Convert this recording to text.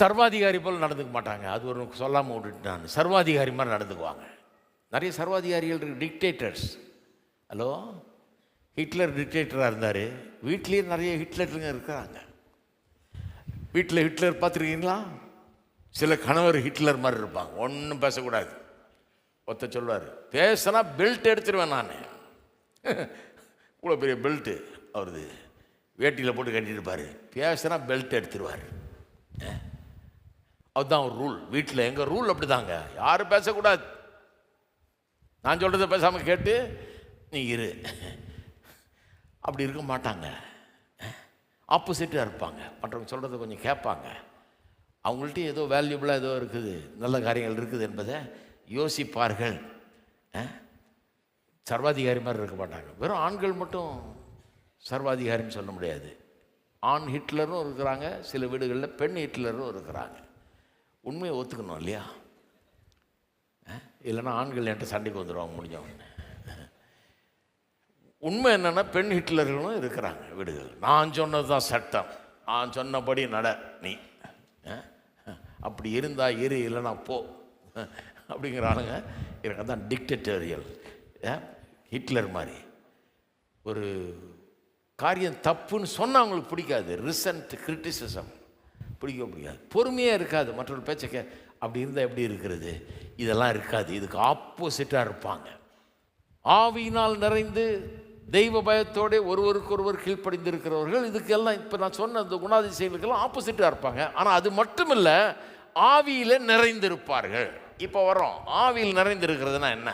சர்வாதிகாரி போல் நடந்துக்க மாட்டாங்க. அது ஒரு சொல்லாமல் விட்டுட்டு நான் சர்வாதிகாரி மாதிரி நடந்துக்குவாங்க. நிறைய சர்வாதிகாரிகள் இருக்கு. டிக்டேட்டர்ஸ் ஹலோ ஹிட்லர் டிக்டேட்டராக இருந்தார். வீட்லேயே நிறைய ஹிட்லருங்க இருக்கிறாங்க. வீட்டில் ஹிட்லர் பார்த்துருக்கீங்களா? சில கணவர் ஹிட்லர் மாதிரி இருப்பாங்க. ஒன்றும் பேசக்கூடாது. ஒத்த சொல்லுவார் பேசினா பெல்ட் எடுத்துருவேன் நான். இவ்வளோ பெரிய பெல்ட்டு அவரது. வேட்டியில் போட்டு கட்டிட்டு இருப்பார் பேசினா பெல்ட் எடுத்துருவார். அதுதான் ஒரு ரூல் வீட்டில் எங்கள் ரூல் அப்படி தாங்க யாரும் பேசக்கூடாது. நான் சொல்கிறத பேசாமல் கேட்டு நீ இரு. அப்படி இருக்க மாட்டாங்க. ஆப்போசிட்டாக இருப்பாங்க. மற்றவங்க சொல்கிறத கொஞ்சம் கேட்பாங்க. அவங்கள்ட்ட ஏதோ வேல்யூபிளாக ஏதோ இருக்குது. நல்ல காரியங்கள் இருக்குது என்பதை யோசிப்பார்கள். சர்வாதிகாரி மாதிரி இருக்க மாட்டாங்க. வெறும் ஆண்கள் மட்டும் சர்வாதிகாரின்னு சொல்ல முடியாது. ஆண் ஹிட்லரும் இருக்கிறாங்க. சில வீடுகளில் பெண் ஹிட்லரும் இருக்கிறாங்க. உண்மையை ஒத்துக்கணும் இல்லையா? இல்லைன்னா ஆண்கள் என்கிட்ட சண்டைக்கு வந்துடுவாங்க முடிஞ்சவங்க உண்மை என்னென்னா பெண் ஹிட்லர்களும் இருக்கிறாங்க வீடுகள் நான் சொன்னது தான் சட்டம். நான் சொன்னபடி நட நீ. அப்படி இருந்தால் இரு இல்லைன்னா போ. அப்படிங்கிற ஆளுங்க எனக்கு தான் டிக்டேட்டரியல் ஹிட்லர் மாதிரி. ஒரு காரியம் தப்புன்னு சொன்னால் அவங்களுக்கு பிடிக்காது. ரிசன்ட் கிரிட்டிசிசம் பிடிக்க முடியாது பொறுமையாக இருக்காது. மற்றொரு பேச்சை அப்படி இருந்தால் எப்படி இருக்கிறது? இதெல்லாம் இருக்காது. இதுக்கு ஆப்போசிட்டாக இருப்பாங்க. ஆவியினால் நிறைந்து தெய்வ பயத்தோட ஒருவருக்கொருவர் கீழ்ப்படிந்திருக்கிறவர்கள் இதுக்கெல்லாம் இப்போ நான் சொன்ன இந்த குணாதிசயங்களுக்கெல்லாம் ஆப்போசிட்டாக இருப்பாங்க. ஆனால் அது மட்டும் இல்லை ஆவியில் நிறைந்திருப்பார்கள். இப்போ வரோம் ஆவியில் நிறைந்திருக்கிறதுனா என்ன?